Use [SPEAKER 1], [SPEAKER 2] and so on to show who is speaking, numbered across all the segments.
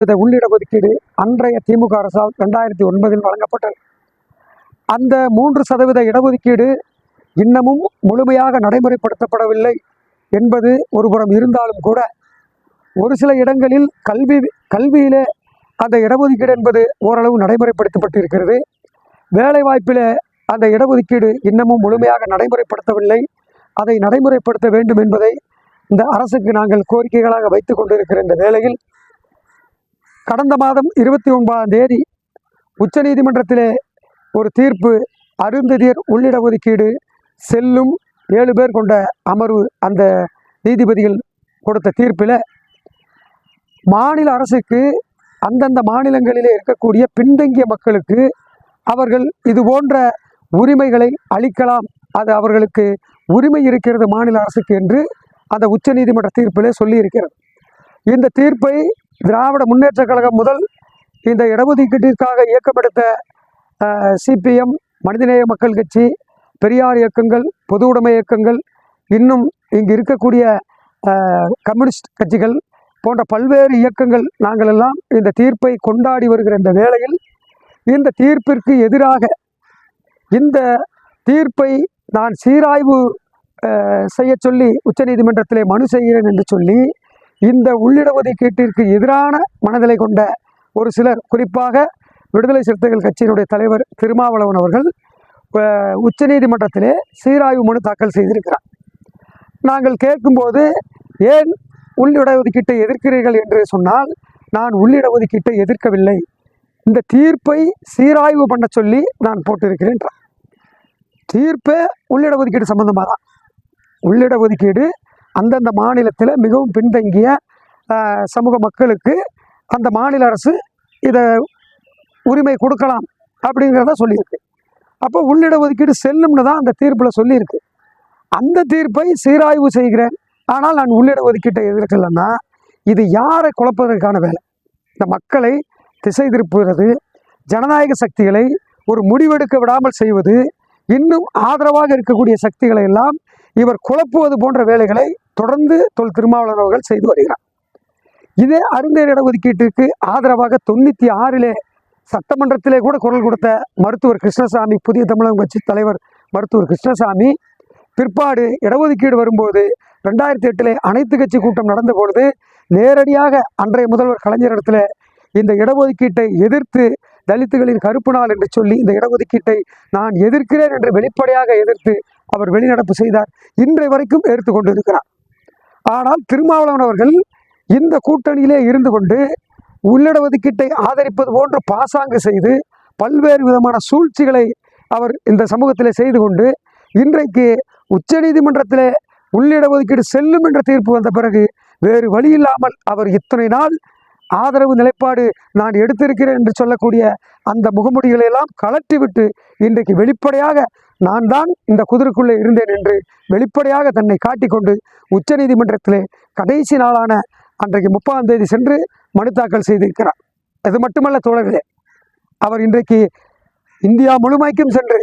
[SPEAKER 1] இந்த உள்ளிட ஒதுக்கீடு அன்றைய திமுக அரசால் ரெண்டாயிரத்தி ஒன்பதில் வழங்கப்பட்டது. அந்த மூன்று சதவீத இடஒதுக்கீடு இன்னமும் முழுமையாக நடைமுறைப்படுத்தப்படவில்லை என்பது ஒருபுறம் இருந்தாலும் கூட ஒரு சில இடங்களில் கல்வி கல்வியிலே அந்த இடஒதுக்கீடு என்பது ஓரளவு நடைமுறைப்படுத்தப்பட்டிருக்கிறது. வேலைவாய்ப்பில் அந்த இடஒதுக்கீடு இன்னமும் முழுமையாக நடைமுறைப்படுத்தவில்லை. அதை நடைமுறைப்படுத்த வேண்டும் என்பதை இந்த அரசுக்கு நாங்கள் கோரிக்கைகளாக வைத்து கொண்டிருக்கிற இந்த வேளையில் கடந்த மாதம் இருபத்தி ஒன்பதாம் தேதி உச்சநீதிமன்றத்திலே ஒரு தீர்ப்பு அருந்ததியர் உள்ளிட ஒதுக்கீடு செல்லும் ஏழு பேர் கொண்ட அமர்வு அந்த நீதிபதிகள் கொடுத்த தீர்ப்பில் மாநில அரசுக்கு அந்தந்த மாநிலங்களிலே இருக்கக்கூடிய பின்தங்கிய மக்களுக்கு அவர்கள் இது போன்ற உரிமைகளை அளிக்கலாம். அது அவர்களுக்கு உரிமை இருக்கிறது மாநில அரசுக்கு என்று அந்த உச்சநீதிமன்ற தீர்ப்பிலே சொல்லியிருக்கிறது. இந்த தீர்ப்பை திராவிட முன்னேற்றக் கழகம் முதல் இந்த இடஒதுக்கீட்டிற்காக இயக்கமெடுத்த சிபிஎம் மனிதநேய மக்கள் கட்சி பெரியார் இயக்கங்கள் பொது உடைமை இயக்கங்கள் இன்னும் இங்கு இருக்கக்கூடிய கம்யூனிஸ்ட் கட்சிகள் போன்ற பல்வேறு இயக்கங்கள் நாங்கள் எல்லாம் இந்த தீர்ப்பை கொண்டாடி வருகிற இந்த வேளையில் இந்த தீர்ப்பிற்கு எதிராக இந்த தீர்ப்பை நான் சீராய்வு செய்ய செய்யச் சொல்லி உச்சநீதிமன்றத்திலே மனு செய்கிறேன் என்று சொல்லி இந்த உள்ளிட ஒதுக்கீட்டிற்கு எதிரான மனநிலை கொண்ட ஒரு சிலர் குறிப்பாக விடுதலை சிறுத்தைகள் கட்சியினுடைய தலைவர் திருமாவளவன் அவர்கள் உச்சநீதிமன்றத்திலே சீராய்வு மனு தாக்கல் செய்திருக்கிறார். நாங்கள் கேட்கும்போது ஏன் உள்ளிட ஒதுக்கீட்டை எதிர்க்கிறீர்கள்? என்று சொன்னால் நான் உள்ளிட ஒதுக்கீட்டை எதிர்க்கவில்லை. இந்த தீர்ப்பை சீராய்வு பண்ண சொல்லி நான் போட்டிருக்கிறேன் தீர்ப்பே உள்ளிட ஒதுக்கீடு சம்பந்தமாக தான். உள்ளிட ஒதுக்கீடு அந்தந்த மாநிலத்தில் மிகவும் பின்தங்கிய சமூக மக்களுக்கு அந்த மாநில அரசு இதை உரிமை கொடுக்கலாம் அப்படிங்கிறத சொல்லியிருக்கு. அப்போ உள்ளிட ஒதுக்கீடு செல்லும்னு தான் அந்த தீர்ப்பில் சொல்லியிருக்கு. அந்த தீர்ப்பை சீராய்வு செய்கிறேன். ஆனால் நான் உள்ளிட ஒதுக்கீட்டை எதிர்க்கலைன்னா இது யாரை குழப்பதற்கான வேலை? இந்த மக்களை திசை திருப்புகிறது ஜனநாயக சக்திகளை ஒரு முடிவெடுக்க விடாமல் செய்வது இன்னும் ஆதரவாக இருக்கக்கூடிய சக்திகளை எல்லாம் இவர் குழப்புவது போன்ற வேலைகளை தொடர்ந்து தொல் திருமாவளவன் அவர்கள் செய்து வருகிறார். இதே அருந்தேர் இடஒதுக்கீட்டிற்கு ஆதரவாக தொண்ணூற்றி ஆறிலே சட்டமன்றத்திலே கூட குரல் கொடுத்த மருத்துவர் கிருஷ்ணசாமி புதிய தமிழகம் கட்சி தலைவர் மருத்துவர் கிருஷ்ணசாமி பிற்பாடு இடஒதுக்கீடு வரும்போது ரெண்டாயிரத்தி எட்டிலே அனைத்து கட்சி கூட்டம் நடந்த பொழுது நேரடியாக அன்றைய முதல்வர் கலைஞரிடத்தில் இந்த இடஒதுக்கீட்டை எதிர்த்து தலித்துகளின் கருப்பு நாள் என்று சொல்லி இந்த இடஒதுக்கீட்டை நான் எதிர்க்கிறேன் என்று வெளிப்படையாக எதிர்த்து அவர் வெளிநடப்பு செய்தார். இன்றை வரைக்கும் எதிர்த்து கொண்டிருக்கிறார். ஆனால் திருமாவளவன் அவர்கள் இந்த கூட்டணியிலே இருந்து கொண்டு உள்ளிட ஒதுக்கீட்டை ஆதரிப்பது போன்று பாசாங்கு செய்து பல்வேறு விதமான சூழ்ச்சிகளை அவர் இந்த சமூகத்தில் செய்து கொண்டு இன்றைக்கு உச்சநீதிமன்றத்திலே உள்ளிட ஒதுக்கீடு செல்லும் என்ற தீர்ப்பு வந்த பிறகு வேறு வழி இல்லாமல் அவர் இத்தனை நாள் ஆதரவு நிலைப்பாடு நான் எடுத்திருக்கிறேன் என்று சொல்லக்கூடிய அந்த முகமுடிகளை எல்லாம் கலற்றிவிட்டு இன்றைக்கு வெளிப்படையாக நான் தான் இந்த குதிரைக்குள்ளே இருந்தேன் என்று வெளிப்படையாக தன்னை காட்டிக்கொண்டு உச்சநீதிமன்றத்திலே கடைசி நாளான அன்றைக்கு முப்பதாம் தேதி சென்று மனு தாக்கல் செய்திருக்கிறார். அது மட்டுமல்ல தோழர்களே அவர் இன்றைக்கு இந்தியா முழுமைக்கும் சென்று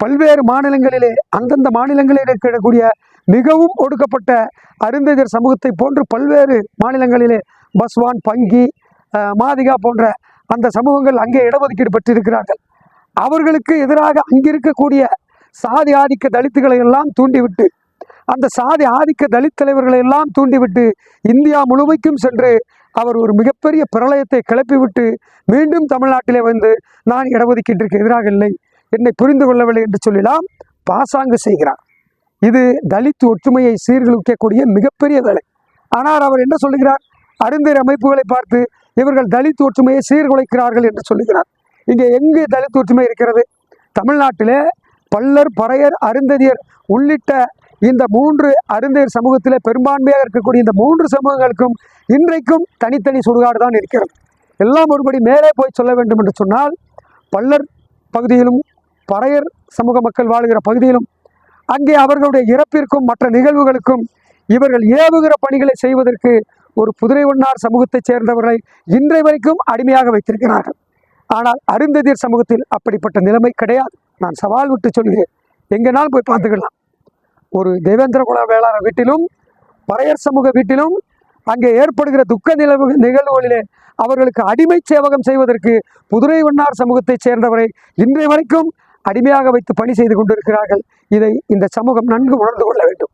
[SPEAKER 1] பல்வேறு மாநிலங்களிலே அந்தந்த மாநிலங்களில் இருக்கக்கூடிய மிகவும் ஒடுக்கப்பட்ட அருந்ததியர் சமூகத்தை போன்று பல்வேறு மாநிலங்களிலே பஸ்வான் பங்கி மாதிகா போன்ற அந்த சமூகங்கள் அங்கே இடஒதுக்கீடு பெற்றிருக்கிறார்கள். அவர்களுக்கு எதிராக அங்கிருக்கக்கூடிய சாதி ஆதிக்க தலித்துகளை எல்லாம் தூண்டிவிட்டு அந்த சாதி ஆதிக்க தலித் தலைவர்களை எல்லாம் தூண்டிவிட்டு இந்தியா முழுமைக்கும் சென்று அவர் ஒரு மிகப்பெரிய பிரளயத்தை கிளப்பிவிட்டு மீண்டும் தமிழ்நாட்டிலே வந்து நான் இடஒதுக்கீட்டிற்கு எதிராக இல்லை என்னை புரிந்து கொள்ளவில்லை என்று சொல்லலாம் பாசாங்கு செய்கிறார். இது தலித் ஒற்றுமையை சீர்குலைக்கக்கூடிய மிகப்பெரிய வேலை. ஆனால் அவர் என்ன சொல்லுகிறார்? அருந்தர் அமைப்புகளை பார்த்து இவர்கள் தலித் ஒற்றுமையை சீர்குலைக்கிறார்கள் என்று சொல்லுகிறார். இங்கே எங்கு தலித் ஒற்றுமை இருக்கிறது? தமிழ்நாட்டிலே பல்லர் பறையர் அருந்ததியர் உள்ளிட்ட இந்த மூன்று அருந்தையர் சமூகத்தில் பெரும்பான்மையாக இருக்கக்கூடிய இந்த மூன்று சமூகங்களுக்கும் இன்றைக்கும் தனித்தனி சுடுகாடு தான் இருக்கிறது. எல்லாம் ஒருபடி மேலே போய் சொல்ல வேண்டும் என்று சொன்னால் பல்லர் பகுதியிலும் பறையர் சமூக மக்கள் வாழுகிற பகுதியிலும் அங்கே அவர்களுடைய இறப்பிற்கும் மற்ற நிகழ்வுகளுக்கும் இவர்கள் ஏவுகிற பணிகளை செய்வதற்கு ஒரு புதுரை ஒன்னார் சமூகத்தைச் சேர்ந்தவர்களை இன்றை வரைக்கும் அடிமையாக வைத்திருக்கிறார்கள். ஆனால் அருந்ததியர் சமூகத்தில் அப்படிப்பட்ட நிலைமை கிடையாது. நான் சவால் விட்டு சொல்கிறேன். எங்கேனாலும் போய் பார்த்துக்கலாம். ஒரு தேவேந்திர குல வேளாண் வீட்டிலும் பறையர் சமூக வீட்டிலும் அங்கே ஏற்படுகிற துக்க நிலவு நிகழ்வுகளிலே அவர்களுக்கு அடிமை சேவகம் செய்வதற்கு புதுரை வண்ணார் சமூகத்தைச் சேர்ந்தவரை இன்றைய வரைக்கும் அடிமையாக வைத்து பணி செய்து கொண்டிருக்கிறார்கள். இதை இந்த சமூகம் நன்கு உணர்ந்து கொள்ள வேண்டும்.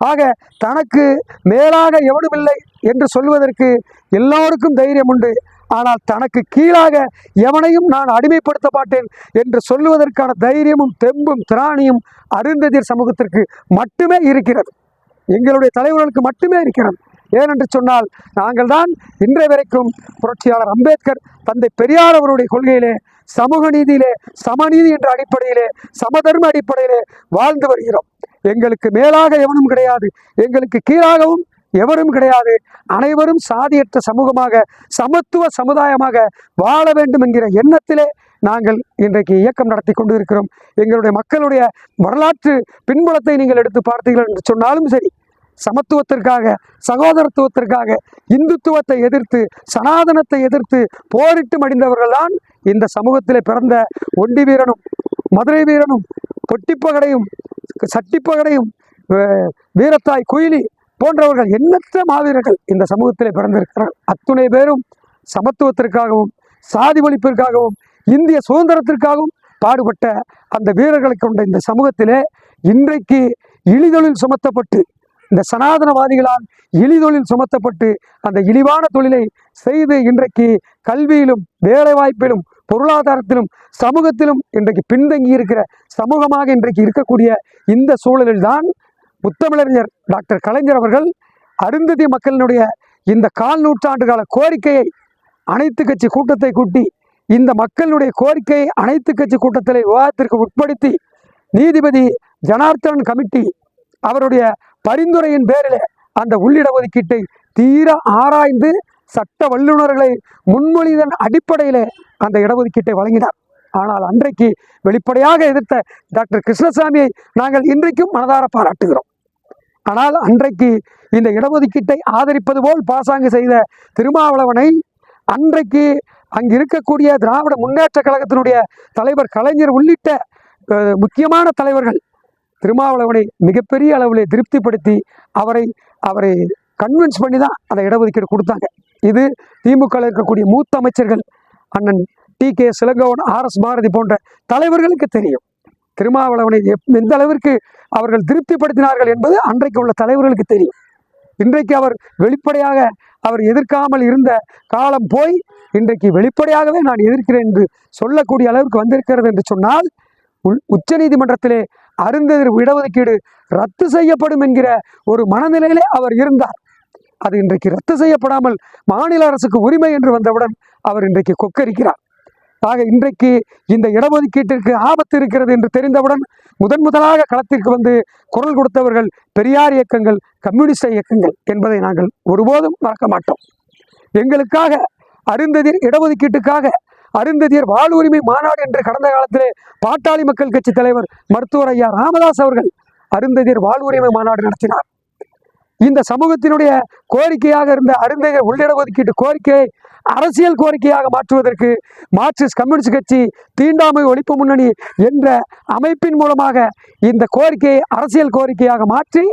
[SPEAKER 1] ஆக தனக்கு மேலாக எவனுமில்லை என்று சொல்வதற்கு எல்லோருக்கும் தைரியம் உண்டு. ஆனால் தனக்கு கீழாக எவனையும் நான் அடிமைப்படுத்த மாட்டேன் என்று சொல்லுவதற்கான தைரியமும் தெம்பும் திராணியும் அருந்ததிர் சமூகத்திற்கு மட்டுமே இருக்கிறது. எங்களுடைய தலைவர்களுக்கு மட்டுமே இருக்கிறது. ஏனென்று சொன்னால் நாங்கள் தான் இன்றைய வரைக்கும் புரட்சியாளர் அம்பேத்கர் தந்தை பெரியார் அவருடைய கொள்கையிலே சமூக நீதியிலே சமநீதி என்ற அடிப்படையிலே சமதர்ம அடிப்படையிலே வாழ்ந்து வருகிறோம். எங்களுக்கு மேலாக எவனும் கிடையாது. எங்களுக்கு கீழாகவும் எவரும் கிடையாது. அனைவரும் சாதியற்ற சமூகமாக சமத்துவ சமுதாயமாக வாழ வேண்டும் என்கிற எண்ணத்திலே நாங்கள் இன்றைக்கு இயக்கம் நடத்தி கொண்டு இருக்கிறோம் எங்களுடைய மக்களுடைய வரலாற்று பின்புலத்தை நீங்கள் எடுத்து பார்த்தீர்கள் என்று சொன்னாலும் சரி சமத்துவத்திற்காக சகோதரத்துவத்திற்காக இந்துத்துவத்தை எதிர்த்து சனாதனத்தை எதிர்த்து போரிட்டு மடிந்தவர்கள்தான் இந்த சமூகத்தில் பிறந்த ஒண்டி வீரனும் மதுரை வீரனும் தொட்டிப்பகடையும் சட்டிப்பகடையும் வீரத்தாய் குயிலி போன்றவர்கள் எண்ணற்ற மாவீரர்கள் இந்த சமூகத்திலே பிறந்திருக்கிறார். அத்துணை பேரும் சமத்துவத்திற்காகவும் சாதி ஒழிப்பிற்காகவும் இந்திய சுதந்திரத்திற்காகவும் பாடுபட்ட அந்த வீரர்களை கொண்ட இந்த சமூகத்திலே இன்றைக்கு இழிதொழில் சுமத்தப்பட்டு இந்த சனாதனவாதிகளால் இழிதொழில் சுமத்தப்பட்டு அந்த இழிவான தொழிலை செய்து இன்றைக்கு கல்வியிலும் வேலைவாய்ப்பிலும் பொருளாதாரத்திலும் சமூகத்திலும் இன்றைக்கு பின்தங்கி இருக்கிற சமூகமாக இன்றைக்கு இருக்கக்கூடிய இந்த சூழலில்தான் முத்தமிழறிஞர் டாக்டர் கலைஞர் அவர்கள் அருந்ததி மக்களினுடைய இந்த கால் நூற்றாண்டு கால கோரிக்கையை அனைத்து கட்சி கூட்டத்தை கூட்டி இந்த மக்களுடைய கோரிக்கையை அனைத்து கட்சி கூட்டத்தில் விவாதத்திற்கு உட்படுத்தி நீதிபதி ஜனார்த்தனன் கமிட்டி அவருடைய பரிந்துரையின் பேரில் அந்த உள்ளிட ஒதுக்கீட்டை தீர ஆராய்ந்து சட்ட வல்லுநர்களை முன்மொழிதன் அடிப்படையில் அந்த இடஒதுக்கீட்டை வழங்கினார். ஆனால் அன்றைக்கு வெளிப்படையாக எதிர்த்த டாக்டர் கிருஷ்ணசாமியை நாங்கள் இன்றைக்கும் மனதார பாராட்டுகிறோம். ஆனால் அன்றைக்கு இந்த இடஒதுக்கீட்டை ஆதரிப்பது போல் பாசாங்கு செய்த திருமாவளவனை அன்றைக்கு அங்கு இருக்கக்கூடிய திராவிட முன்னேற்ற கழகத்தினுடைய தலைவர் கலைஞர் உள்ளிட்ட முக்கியமான தலைவர்கள் திருமாவளவனை மிகப்பெரிய அளவிலே திருப்திப்படுத்தி அவரை அவரை கன்வின்ஸ் பண்ணி தான் அந்த இடஒதுக்கீடு கொடுத்தாங்க. இது திமுக இருக்கக்கூடிய மூத்த அமைச்சர்கள் அண்ணன் D K Elangovan R S Bharathi போன்ற தலைவர்களுக்கு தெரியும். திருமாவளவனை எப்- எந்த அளவிற்கு அவர்கள் திருப்திப்படுத்தினார்கள் என்பது அன்றைக்கு உள்ள தலைவர்களுக்கு தெரியும். இன்றைக்கு அவர் வெளிப்படையாக அவர் எதிர்க்காமல் இருந்த காலம் போய் இன்றைக்கு வெளிப்படையாகவே நான் எதிர்க்கிறேன் என்று சொல்லக்கூடிய அளவுக்கு வந்திருக்கிறது என்று சொன்னால் உள் நீதிமன்றத்திலே அருந்ததிர் இடஒதுக்கீடு ரத்து செய்யப்படும் என்கிற ஒரு மனநிலையிலே அவர் இருந்தார். அது இன்றைக்கு ரத்து செய்யப்படாமல் மாநில அரசுக்கு உரிமை என்று வந்தவுடன் அவர் இன்றைக்கு கொக்கரிக்கிறார். ஆக இன்றைக்கு இந்த இடஒதுக்கீட்டிற்கு ஆபத்து இருக்கிறது என்று தெரிந்தவுடன் முதன் முதலாக களத்திற்கு வந்து குரல் கொடுத்தவர்கள் பெரியார் இயக்கங்கள் கம்யூனிஸ்ட் இயக்கங்கள் என்பதை நாங்கள் ஒருபோதும் மறக்க மாட்டோம். எங்களுக்காக அருந்ததிர் இடஒதுக்கீட்டுக்காக அருந்ததியர் வாழ்வுரிமை மாநாடு என்று கடந்த காலத்திலே பாட்டாளி மக்கள் கட்சி தலைவர் மருத்துவர் ஐயா ராமதாஸ் அவர்கள் அருந்ததியர் வாழ்வுரிமை மாநாடு நடத்தினார். இந்த சமூகத்தினுடைய கோரிக்கையாக இருந்த அருந்ததியர் உள்ளிட ஒதுக்கீட்டு கோரிக்கையை அரசியல் கோரிக்கையாக மாற்றுவதற்கு மார்க்சிஸ்ட் கம்யூனிஸ்ட் கட்சி தீண்டாமை ஒழிப்பு முன்னணி என்ற அமைப்பின் மூலமாக இந்த கோரிக்கையை அரசியல் கோரிக்கையாக மாற்றி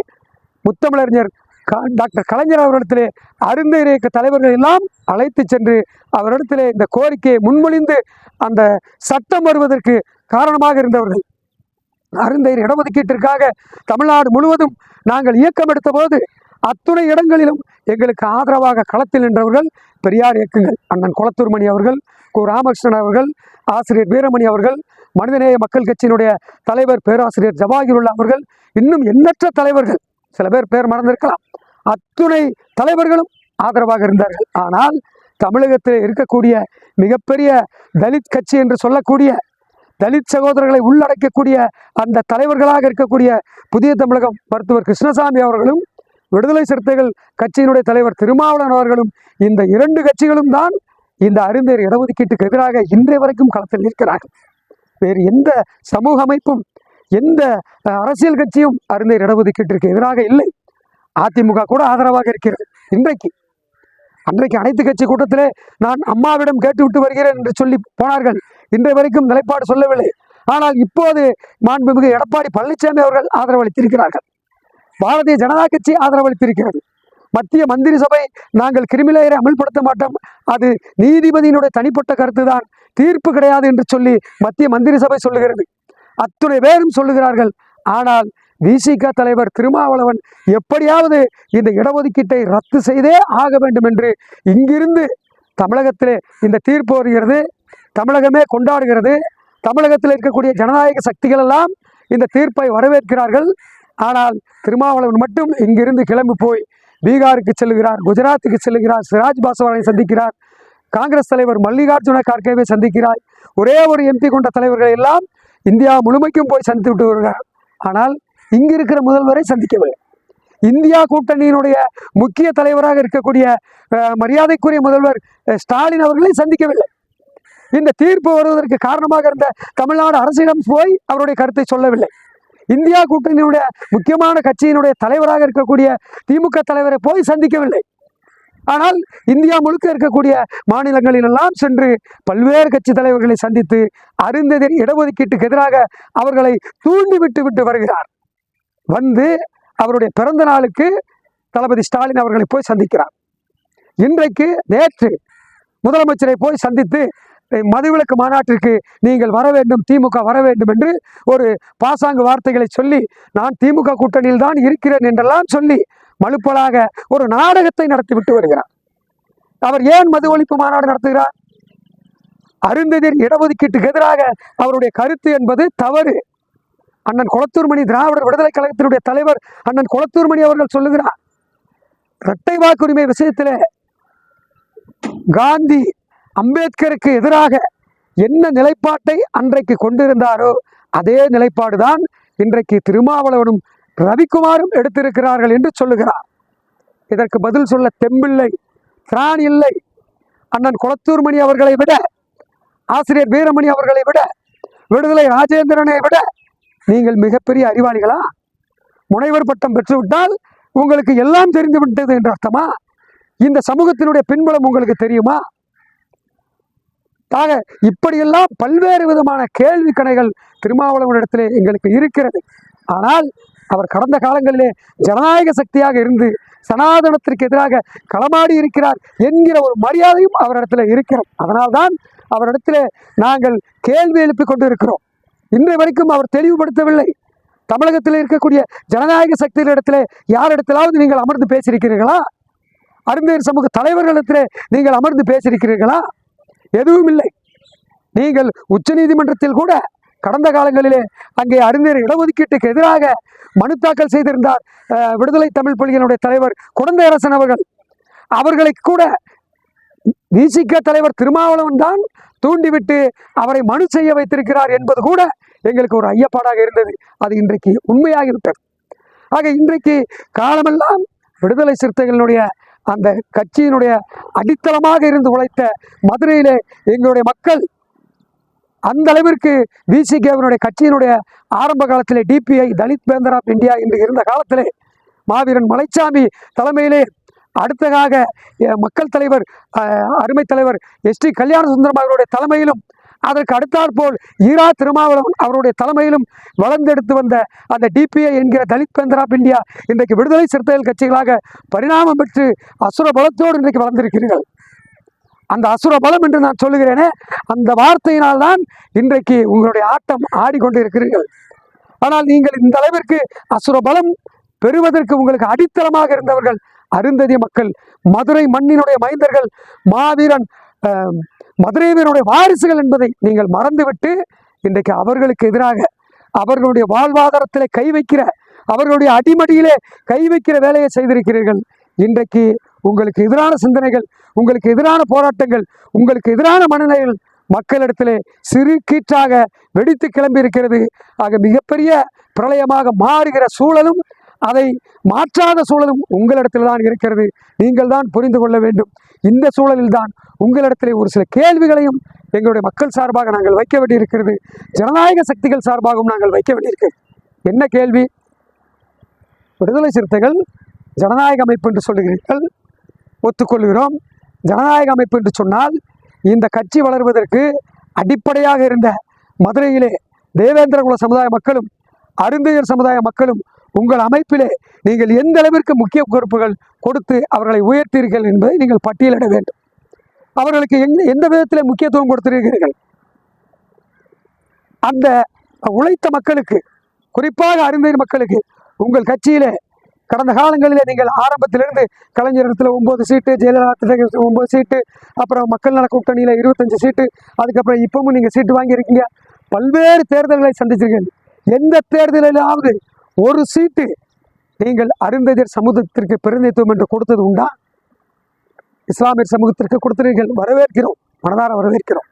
[SPEAKER 1] முத்தமிழறிஞர் க- டாக்டர் கலைஞர் அவரிடத்திலே அருந்ததியர் இயக்க தலைவர்கள் எல்லாம் அழைத்து சென்று அவரிடத்திலே இந்த கோரிக்கையை முன்மொழிந்து அந்த சட்டம் வருவதற்கு காரணமாக இருந்தவர்கள். அருந்தையர் இடஒதுக்கீட்டிற்காக தமிழ்நாடு முழுவதும் நாங்கள் இயக்கம் எடுத்தபோது அத்துணை இடங்களிலும் எங்களுக்கு ஆதரவாக களத்தில் நின்றவர்கள் பெரியார் இயக்கங்கள் அண்ணன் குளத்தூர்மணி அவர்கள் கு. ராமகிருஷ்ணன் அவர்கள் ஆசிரியர் வீரமணி அவர்கள் மனிதநேய மக்கள் கட்சியினுடைய தலைவர் பேராசிரியர் ஜவாஹிருல்லா அவர்கள் இன்னும் எண்ணற்ற தலைவர்கள் சில பேர் பேர் மறந்திருக்கலாம். அத்துணை தலைவர்களும் ஆதரவாக இருந்தார்கள். ஆனால் தமிழகத்தில் இருக்கக்கூடிய மிகப்பெரிய தலித் கட்சி என்று சொல்லக்கூடிய தலித் சகோதரர்களை உள்ளடக்கக்கூடிய அந்த தலைவர்களாக இருக்கக்கூடிய புதிய தமிழகம் மருத்துவர் கிருஷ்ணசாமி அவர்களும் விடுதலை சிறுத்தைகள் கட்சியினுடைய தலைவர் திருமாவளவன் அவர்களும் இந்த இரண்டு கட்சிகளும் தான் இந்த அருந்தேர் இடஒதுக்கீட்டுக்கு எதிராக இன்றைய வரைக்கும் களத்தில் நிற்கிறார்கள். வேறு எந்த சமூக அமைப்பும் எந்த அரசியல் கட்சியும் அருந்தேர் இடஒதுக்கீட்டிற்கு எதிராக இல்லை. அதிமுக கூட ஆதரவாக இருக்கிறது. இன்றைக்கு அன்றைக்கு அனைத்து கட்சி கூட்டத்திலே நான் அம்மாவிடம் கேட்டுவிட்டு வருகிறேன் என்று சொல்லி போனார்கள். இன்றைய வரைக்கும் நிலைப்பாடு சொல்லவில்லை. ஆனால் இப்போது மாண்புமிகு எடப்பாடி பழனிசாமி அவர்கள் ஆதரவளித்திருக்கிறார்கள் பாரதிய ஜனதா கட்சி ஆதரவளித்திருக்கிறது. மத்திய மந்திரி சபை நாங்கள் கிரிமிலேயரை அமல்படுத்த மாட்டோம். அது நீதிபதியினுடைய தனிப்பட்ட கருத்து தான் தீர்ப்பு கிடையாது என்று சொல்லி மத்திய மந்திரி சபை சொல்லுகிறது. அத்துணை பேரும் சொல்லுகிறார்கள். ஆனால் விசிக தலைவர் திருமாவளவன் எப்படியாவது இந்த இடஒதுக்கீட்டை ரத்து செய்தே ஆக வேண்டும் என்று இங்கிருந்து தமிழகத்திலே இந்த தீர்ப்பு வருகிறது. தமிழகமே கொண்டாடுகிறது. தமிழகத்தில் இருக்கக்கூடிய ஜனநாயக சக்திகள் எல்லாம் இந்த தீர்ப்பை வரவேற்கிறார்கள். ஆனால் திருமாவளவன் மட்டும் இங்கிருந்து கிளம்பி போய் பீகாருக்கு செல்கிறார் குஜராத்துக்கு செல்லுகிறார் சிராஜ் பாஸ்வானை சந்திக்கிறார் காங்கிரஸ் தலைவர் மல்லிகார்ஜுன கார்கேவை சந்திக்கிறார். ஒரே ஒரு எம்பி கொண்ட தலைவர்கள் எல்லாம் இந்தியா முழுமைக்கும் போய் சந்தித்து விட்டு வருகிறார். ஆனால் இங்கு இருக்கிற முதல்வரை சந்திக்கவில்லை. இந்தியா கூட்டணியினுடைய முக்கிய தலைவராக இருக்கக்கூடிய மரியாதைக்குரிய முதல்வர் ஸ்டாலின் அவர்களை சந்திக்கவில்லை. இந்த தீர்ப்பு வருவதற்கு காரணமாக இருந்த தமிழ்நாடு அரசிடம் போய் அவருடைய கருத்தை சொல்லவில்லை. இந்தியா கூட்டணியினுடைய முக்கியமான கட்சியினுடைய தலைவராக இருக்கக்கூடிய திமுக தலைவரை போய் சந்திக்கவில்லை. ஆனால் இந்தியா முழுக்க இருக்கக்கூடிய மாநிலங்களிலெல்லாம் சென்று பல்வேறு கட்சி தலைவர்களை சந்தித்து அருந்ததின் இடஒதுக்கீட்டுக்கு எதிராக அவர்களை தூண்டிவிட்டு விட்டு வருகிறார். வந்து அவருடைய பிறந்த நாளுக்கு தளபதி ஸ்டாலின் அவர்களை போய் சந்திக்கிறார். இன்றைக்கு நேற்று முதலமைச்சரை போய் சந்தித்து மதுவிலக்கு மாநாட்டிற்கு நீங்கள் வர வேண்டும் திமுக வர வேண்டும் என்று ஒரு பாசாங்கு வார்த்தைகளை சொல்லி நான் திமுக கூட்டணியில் தான் இருக்கிறேன் என்றெல்லாம் சொல்லி மலுப்பலாக ஒரு நாடகத்தை நடத்திவிட்டு வருகிறார். அவர் ஏன் மது ஒழிப்பு மாநாடு நடத்துகிறார்? அருந்ததிர் இடஒதுக்கீட்டுக்கு எதிராக அவருடைய கருத்து என்பது தவறு. அண்ணன் கொளத்தூர்மணி திராவிடர் விடுதலை கழகத்தினுடைய தலைவர் அண்ணன் கொளத்தூர்மணி அவர்கள் சொல்லுகிறார். இரட்டை வாக்குரிமை விஷயத்தில் காந்தி அம்பேத்கருக்கு எதிராக என்ன நிலைப்பாட்டை அன்றைக்கு கொண்டிருந்தாரோ அதே நிலைப்பாடுதான் இன்றைக்கு திருமாவளவனும் ரவிக்குமாரும் எடுத்திருக்கிறார்கள் என்று சொல்லுகிறார். இதற்கு பதில் சொல்ல தெம்பில்லை திராணி இல்லை. அண்ணன் குளத்தூர்மணி அவர்களை விட ஆசிரியர் வீரமணி அவர்களை விட விடுதலை ராஜேந்திரனை விட நீங்கள் மிகப்பெரிய அறிவாளிகளா? முனைவர் பட்டம் பெற்றுவிட்டால் உங்களுக்கு எல்லாம் தெரிந்து விட்டது என்று அர்த்தமா? இந்த சமூகத்தினுடைய பின்புலம் உங்களுக்கு தெரியுமா? ஆக இப்படியெல்லாம் பல்வேறு விதமான கேள்வி கணைகள் திருமாவளவனிடத்திலே எங்களுக்கு இருக்கிறது. ஆனால் அவர் கடந்த காலங்களிலே ஜனநாயக சக்தியாக இருந்து சனாதனத்திற்கு எதிராக களமாடி இருக்கிறார் என்கிற ஒரு மரியாதையும் அவரிடத்துல இருக்கிறோம் அதனால்தான் அவரிடத்தில் நாங்கள் கேள்வி எழுப்பிக் கொண்டு இருக்கிறோம் இன்றைய வரைக்கும் அவர் தெளிவுபடுத்தவில்லை. தமிழகத்தில் இருக்கக்கூடிய ஜனநாயக சக்திகளிடத்திலே யாரிடத்திலாவது நீங்கள் அமர்ந்து பேசியிருக்கிறீர்களா? அருந்தேர் சமூக தலைவர்களிடத்திலே நீங்கள் அமர்ந்து பேசியிருக்கிறீர்களா? எதுவும் இல்லை நீங்கள் உச்சநீதிமன்றத்தில் கூட கடந்த காலங்களிலே அங்கே அறிஞர் இடஒதுக்கீட்டுக்கு எதிராக மனு தாக்கல் செய்திருந்தார் விடுதலை தமிழ் பள்ளியினுடைய தலைவர் குழந்தையரசன் அவர்கள். அவர்களை கூட விசிக தலைவர் திருமாவளவன் தான் தூண்டிவிட்டு அவரை மனு செய்ய வைத்திருக்கிறார் என்பது கூட எங்களுக்கு ஒரு ஐயப்பாடாக இருந்தது. அது இன்றைக்கு உண்மையாகிவிட்டது. ஆக இன்றைக்கு காலமெல்லாம் விடுதலை சிறுத்தைகளினுடைய அந்த கட்சியினுடைய அடித்தளமாக இருந்து உழைத்த மதுரையிலே எங்களுடைய மக்கள் அந்த அளவிற்கு விசிகேவனுடைய கட்சியினுடைய ஆரம்ப காலத்திலே DPI Dalit Panther of India என்று இருந்த காலத்திலே மாவீரன் மலைச்சாமி தலைமையிலே அடுத்ததாக மக்கள் தலைவர் அருமை தலைவர் எஸ். டி. கல்யாண சுந்தரம் அவருடைய தலைமையிலும் அதற்கு அடுத்தாற்போல் ஈரா திருமாவளவன் அவருடைய தலைமையிலும் வளர்ந்தெடுத்து வந்த அந்த டிபிஐ என்கிற தலித் பெந்தர் ஆஃப் இந்தியா இன்றைக்கு விடுதலை சிறுத்தைகள் கட்சிகளாக பரிணாமம் பெற்று அசுர பலத்தோடு இன்றைக்கு வளர்ந்திருக்கிறீர்கள். அந்த அசுர பலம் என்று நான் சொல்லுகிறேனே அந்த வார்த்தையினால் தான் இன்றைக்கு உங்களுடைய ஆட்டம் ஆடிக்கொண்டு இருக்கிறீர்கள் ஆனால் நீங்கள் இந்த அளவிற்கு அசுர பலம் பெறுவதற்கு உங்களுக்கு அடித்தளமாக இருந்தவர்கள் அருந்ததி மக்கள் மதுரை மண்ணினுடைய மைந்தர்கள் மாவீரன் அஹ், வாரிசுகள் என்பதை நீங்கள் மறந்துவிட்டு இன்றைக்கு அவர்களுக்கு எதிராக அவர்களுடைய வாழ்வாதாரத்தில் கை வைக்கிற அவர்களுடைய அடிமடியிலே கை வைக்கிற வேலையை செய்திருக்கிறீர்கள். இன்றைக்கு உங்களுக்கு எதிரான சிந்தனைகள் உங்களுக்கு எதிரான போராட்டங்கள் உங்களுக்கு எதிரான மனநிலைகள் மக்களிடத்திலே சிறு கீற்றாக வெடித்து கிளம்பி இருக்கிறது ஆக மிகப்பெரிய பிரளயமாக மாறுகிற சூழலும் அதை மாற்றாத சூழலும் உங்களிடத்தில் தான் இருக்கிறது. நீங்கள் தான் புரிந்து கொள்ள வேண்டும். இந்த சூழலில் தான் உங்களிடத்திலே ஒரு சில கேள்விகளையும் எங்களுடைய மக்கள் சார்பாக நாங்கள் வைக்க வேண்டியிருக்கிறது. ஜனநாயக சக்திகள் சார்பாகவும் நாங்கள் வைக்க வேண்டியிருக்கிறது என்ன கேள்வி? விடுதலை சிறுத்தைகள் ஜனநாயக அமைப்பு என்று சொல்லுகிறீர்கள். ஒத்துக்கொள்கிறோம். ஜனநாயக அமைப்பு என்று சொன்னால் இந்த கட்சி வளர்வதற்கு அடிப்படையாக இருந்த மதுரையிலே தேவேந்திரகுல சமுதாய மக்களும் அருந்தையர் சமுதாய மக்களும் உங்கள் அமைப்பிலே நீங்கள் எந்த அளவிற்கு முக்கிய பொறுப்புகள் கொடுத்து அவர்களை உயர்த்தீர்கள் என்பதை நீங்கள் பட்டியலிட வேண்டும். அவர்களுக்கு எங் எந்த விதத்தில் முக்கியத்துவம் கொடுத்திருக்கிறீர்கள்? அந்த உழைத்த மக்களுக்கு குறிப்பாக அறிஞர் மக்களுக்கு உங்கள் கட்சியிலே கடந்த காலங்களிலே நீங்கள் ஆரம்பத்திலிருந்து கலைஞர் இடத்துல ஒம்பது சீட்டு ஜெயலலிதா ஒம்பது சீட்டு அப்புறம் மக்கள் நல கூட்டணியில் இருபத்தஞ்சு சீட்டு அதுக்கப்புறம் இப்பவும் நீங்கள் சீட்டு வாங்கியிருக்கீங்க. பல்வேறு தேர்தல்களை சந்திச்சிருக்கீங்க எந்த தேர்தலிலாவது ஒரு சீட்டு நீங்கள் அருந்ததியர் சமூகத்திற்கு பிரதிநிதித்துவம் என்று கொடுத்தது உண்டா? இஸ்லாமியர் சமூகத்திற்கு கொடுத்தீர்கள் வரவேற்கிறோம் மனதார வரவேற்கிறோம்.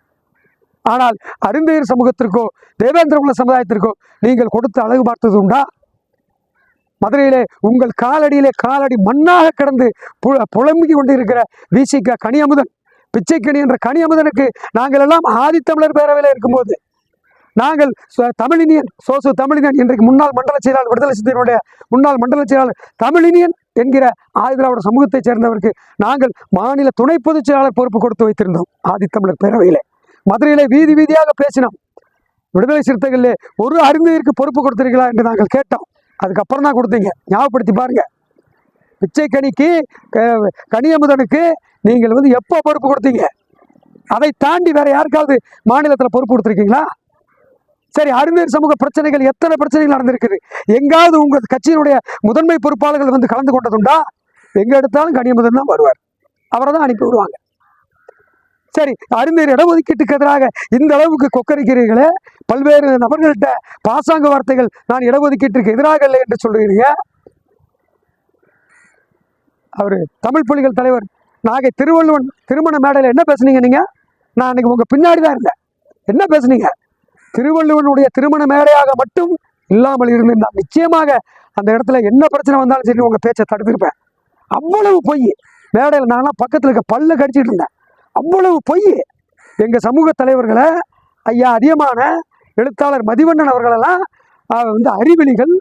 [SPEAKER 1] ஆனால் அருந்தையர் சமூகத்திற்கோ தேவேந்திரகுல சமுதாயத்திற்கோ நீங்கள் கொடுத்து அழகு பார்த்தது உண்டா? மதுரையிலே உங்கள் காலடியிலே காலடி மண்ணாக கிடந்து பு- புலம்பி கொண்டிருக்கிற விசிக கனியமுதன் பிச்சைக்கணி என்ற கனியமுதனுக்கு நாங்கள் எல்லாம் ஆதித்தமிழர் பேரவையில் இருக்கும்போது நாங்கள் தமிழினியன் சோசு தமிழினியன் இன்றைக்கு முன்னாள் மண்டல செயலாளர் விடுதலை சித்தினுடைய முன்னாள் மண்டல செயலாளர் தமிழினியன் என்கிற ஆதிதிராவிட சமூகத்தைச் சேர்ந்தவருக்கு நாங்கள் மாநில துணை பொதுச் செயலாளர் பொறுப்பு கொடுத்து வைத்திருந்தோம். ஆதித்தமிழர் பேரவையிலே. மதுரையிலே வீதி வீதியாக பேசினோம். விடுதலை சிறுத்தைகளிலே ஒரு அறிஞருக்கு பொறுப்பு கொடுத்துருக்கீங்களா என்று நாங்கள் கேட்டோம். அதுக்கப்புறம் தான் கொடுத்தீங்க. ஞாபகப்படுத்தி பாருங்க. பிச்சை க- கனியமுதனுக்கு நீங்கள் வந்து எப்போ பொறுப்பு கொடுத்தீங்க? அதை தாண்டி வேற யாருக்காவது மாநிலத்தில் பொறுப்பு கொடுத்துருக்கீங்களா? சரி அறிஞர் சமூக பிரச்சனைகள் எத்தனை பிரச்சனைகள் நடந்திருக்குது? எங்காவது உங்கள் கட்சியினுடைய முதன்மை பொறுப்பாளர்கள் வந்து கலந்து கொண்டதுண்டா? எங்கே எடுத்தாலும் கனியமுதன் தான் வருவார். அவரை தான் அனுப்பி விடுவாங்க. சரி அறிஞர் இடஒதுக்கீட்டுக்கு எதிராக இந்த அளவுக்கு கொக்கரிக்கிறீர்களே? பல்வேறு நபர்கள்ட்ட பாசாங்க வார்த்தைகள் நான் இடஒதுக்கீட்டிற்கு எதிராக இல்லை என்று சொல்கிறீங்க அவர் தமிழ் புலிகள் தலைவர் நாகை திருவள்ளுவன் திருமண மேடையில் என்ன பேசுனீங்க நீங்கள் நான் அன்றைக்கி உங்கள் பின்னாடி தான் இருந்தேன். என்ன பேசுனீங்க? திருவள்ளுவனுடைய திருமண மேடையாக மட்டும் இல்லாமல் இருந்திருந்தால் நிச்சயமாக அந்த இடத்துல என்ன பிரச்சனை வந்தாலும் சரி உங்கள் பேச்சை தடுத்திருப்பேன். அவ்வளவு பொய். மேடையில் நான்லாம் பக்கத்தில் இருக்க பல்ல கடிச்சிட்டு இருந்தேன். அவ்வளவு பொய். எங்கள் சமூக தலைவர்களை ஐயா அதிகமான எழுத்தாளர் மதிவண்ணன் அவர்களெல்லாம் வந்து அறிவிலிகள்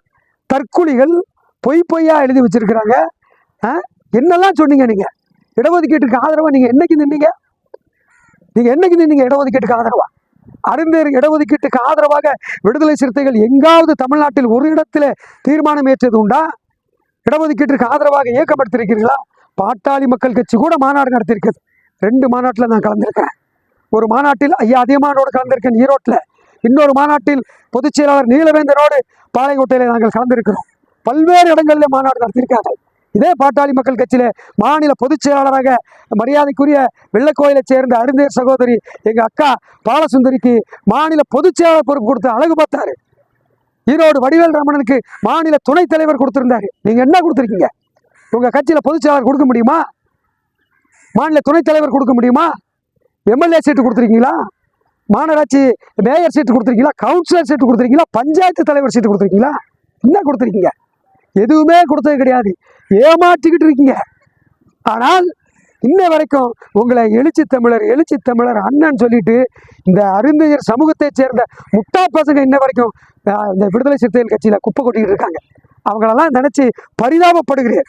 [SPEAKER 1] தற்கொலிகள் பொய் பொய்யா எழுதி வச்சிருக்கிறாங்க. ஆ? என்னெல்லாம் சொன்னீங்க நீங்கள் இடஒதுக்கீட்டுக்கு ஆதரவாக நீங்கள் என்னைக்கு நின்னீங்க? நீங்கள் என்னைக்கு நின்னீங்க இடஒதுக்கீட்டுக்கு ஆதரவாக அறிஞர் இடஒதுக்கீட்டுக்கு ஆதரவாக விடுதலை சிறுத்தைகள் எங்காவது தமிழ்நாட்டில் ஒரு இடத்துல தீர்மானம் ஏற்றது உண்டா? இடஒதுக்கீட்டிற்கு ஆதரவாக இயக்கம் எடுத்திருக்கிறீர்களா பாட்டாளி மக்கள் கட்சி கூட மாநாடு நடத்தியிருக்குது ரெண்டு மாநாட்டில் நான் கலந்திருக்கேன் ஒரு மாநாட்டில் ஐயா அதியமானோடு கலந்திருக்கேன் ஈரோட்டில். இன்னொரு மாநாட்டில் பொதுச் செயலாளர் நீலவேந்தனோடு பாளையங்கோட்டையில் நாங்கள் கலந்திருக்கிறோம். பல்வேறு இடங்களில் மாநாடு நடத்தியிருக்காங்க இதே பாட்டாளி மக்கள் கட்சியில மாநில பொதுச் செயலாளராக மரியாதைக்குரிய வெள்ளக்கோயிலை சேர்ந்த அருந்தேர் சகோதரி எங்க அக்கா பாலசுந்தரிக்கு மாநில பொதுச் செயலாளர் பொறுப்பு கொடுத்து அழகு பார்த்தாரு. ஈரோடு வடிவேல் ரமணனுக்கு மாநில துணைத் தலைவர் கொடுத்திருந்தாரு. நீங்க என்ன கொடுத்துருக்கீங்க? உங்க கட்சியில பொதுச் செயலாளர் கொடுக்க முடியுமா? மாநில துணைத் தலைவர் கொடுக்க முடியுமா? எம்எல்ஏ சீட்டு கொடுத்துருக்கீங்களா? மாநகராட்சி மேயர் சீட்டு கொடுத்துருக்கீங்களா? கவுன்சிலர் சீட்டு கொடுத்துருக்கீங்களா? பஞ்சாயத்து தலைவர் சீட்டு கொடுத்துருக்கீங்களா? என்ன கொடுத்துருக்கீங்க? எதுவுமே கொடுத்தது கிடையாது. ஏமாற்றிக்கிட்டு இருக்கீங்க. ஆனால் இன்ன வரைக்கும் உங்களை எழுச்சி தமிழர் எழுச்சி தமிழர் அண்ணன் சொல்லிட்டு இந்த அருந்தையர் சமூகத்தைச் சேர்ந்த முட்டா பசங்க இன்ன வரைக்கும் இந்த விடுதலை சிறுத்தைகள் கட்சியில் குப்பை கொட்டிக்கிட்டு இருக்காங்க. அவங்களெல்லாம் நினச்சி பரிதாபப்படுகிறேன்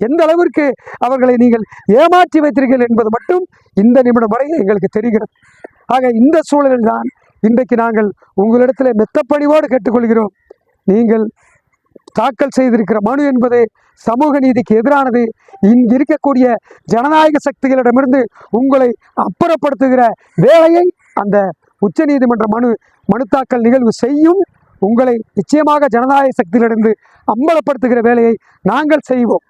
[SPEAKER 1] எந்த அளவிற்கு அவர்களை நீங்கள் ஏமாற்றி வைத்தீர்கள் என்பது மட்டும் இந்த நிமிடம் வரை எங்களுக்கு தெரிகிறது. ஆக இந்த சூழலில் தான் இன்றைக்கு நாங்கள் உங்களிடத்தில் மெத்தப்பணிவோடு கேட்டுக்கொள்கிறோம். நீங்கள் தாக்கல் செய்திருக்கிற மனு என்பது சமூக நீதிக்கு எதிரானது. இங்கு இருக்கக்கூடிய ஜனநாயக சக்திகளிடமிருந்து உங்களை அப்புறப்படுத்துகிற வேலையை அந்த உச்சநீதிமன்ற மனு மனு தாக்கல் நிகழ்வு செய்யும். உங்களை நிச்சயமாக ஜனநாயக சக்திகளிடமிருந்து அம்பலப்படுத்துகிற வேலையை நாங்கள் செய்வோம்.